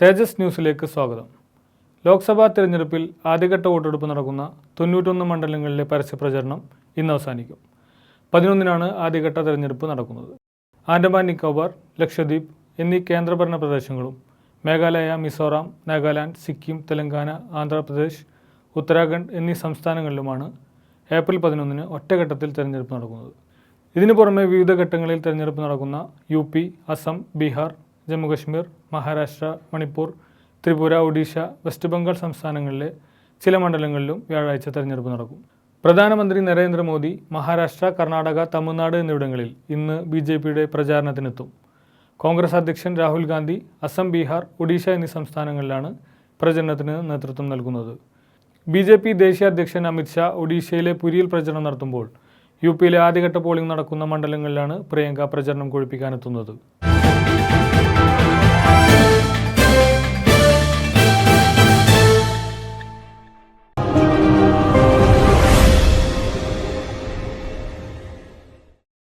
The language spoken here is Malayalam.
തേജസ് ന്യൂസിലേക്ക് സ്വാഗതം. ലോക്സഭാ തിരഞ്ഞെടുപ്പിൽ ആദ്യഘട്ട വോട്ടെടുപ്പ് നടക്കുന്ന തൊണ്ണൂറ്റൊന്ന് മണ്ഡലങ്ങളിലെ പരസ്യപ്രചരണം ഇന്ന് അവസാനിക്കും. പതിനൊന്നിനാണ് ആദ്യഘട്ട തിരഞ്ഞെടുപ്പ് നടക്കുന്നത്. ആൻഡമാൻ നിക്കോബാർ ലക്ഷദ്വീപ് എന്നീ കേന്ദ്രഭരണ പ്രദേശങ്ങളും മേഘാലയ മിസോറാം നാഗാലാൻഡ് സിക്കിം തെലങ്കാന ആന്ധ്രാപ്രദേശ് ഉത്തരാഖണ്ഡ് എന്നീ സംസ്ഥാനങ്ങളിലുമാണ് ഏപ്രിൽ പതിനൊന്നിന് ഒറ്റഘട്ടത്തിൽ തിരഞ്ഞെടുപ്പ് നടക്കുന്നത്. ഇതിനു പുറമെ വിവിധ ഘട്ടങ്ങളിൽ തിരഞ്ഞെടുപ്പ് നടക്കുന്ന U P Assam Bihar Jammu Kashmir Maharashtra Manipur Tripura Odisha west Bengal സംസ്ഥാനങ്ങളിലെ ചില മണ്ഡലങ്ങളിലും വ്യാഴാഴ്ച തെരഞ്ഞെടുപ്പ് നടക്കും. പ്രധാനമന്ത്രി നരേന്ദ്രമോദി മഹാരാഷ്ട്ര കർണാടക തമിഴ്നാട് എന്നിവിടങ്ങളിൽ ഇന്ന് ബി ജെ പിയുടെ പ്രചാരണത്തിനെത്തും. കോൺഗ്രസ് അധ്യക്ഷൻ രാഹുൽ ഗാന്ധി അസം ബീഹാർ ഒഡീഷ എന്നീ സംസ്ഥാനങ്ങളിലാണ് പ്രചരണത്തിന് നേതൃത്വം നൽകുന്നത്. ബി ജെ പി ദേശീയ അധ്യക്ഷൻ അമിത്ഷാ ഒഡീഷയിലെ പുരിയിൽ പ്രചരണം നടത്തുമ്പോൾ യു പിയിലെ ആദ്യഘട്ട പോളിംഗ് നടക്കുന്ന മണ്ഡലങ്ങളിലാണ് പ്രിയങ്ക പ്രചരണം കൊഴുപ്പിക്കാനെത്തുന്നത്.